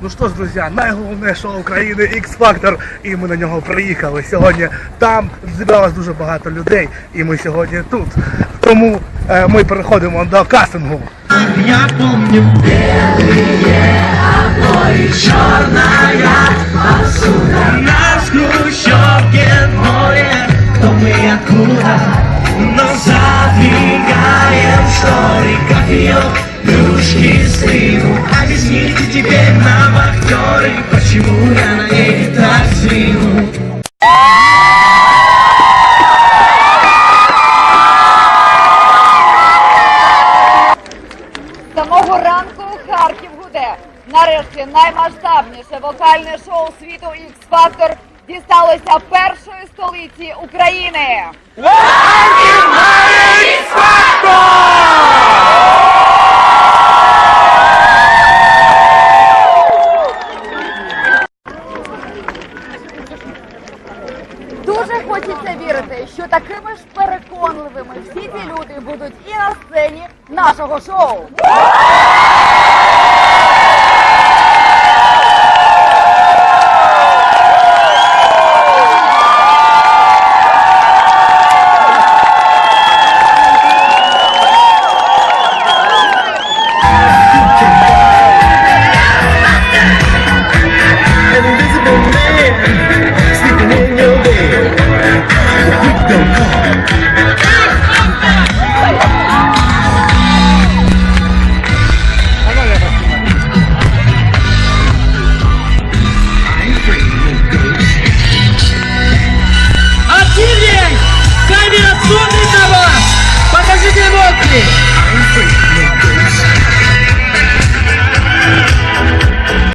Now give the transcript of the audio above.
Ну що ж, друзі, найголовніше шоу України X Factor, і ми на нього приїхали. Сьогодні там зібралось дуже багато людей, і ми сьогодні тут. Тому е, ми переходимо до кастингу. Я помню белые обои, черная посуда На хрущевке море, кто мы и откуда Но задвигаем шторы, кофеек, кружки стыну Объясните теперь нам, актеры, почему я на ней так звину З самого ранку Харків гуде. Нарешті наймасштабніше вокальне шоу світу X Factor дісталося першої столиці України. Дуже хочеться вірити, що такими ж переконливими всі ці люди будуть і на сцені нашого шоу. Three, two, one.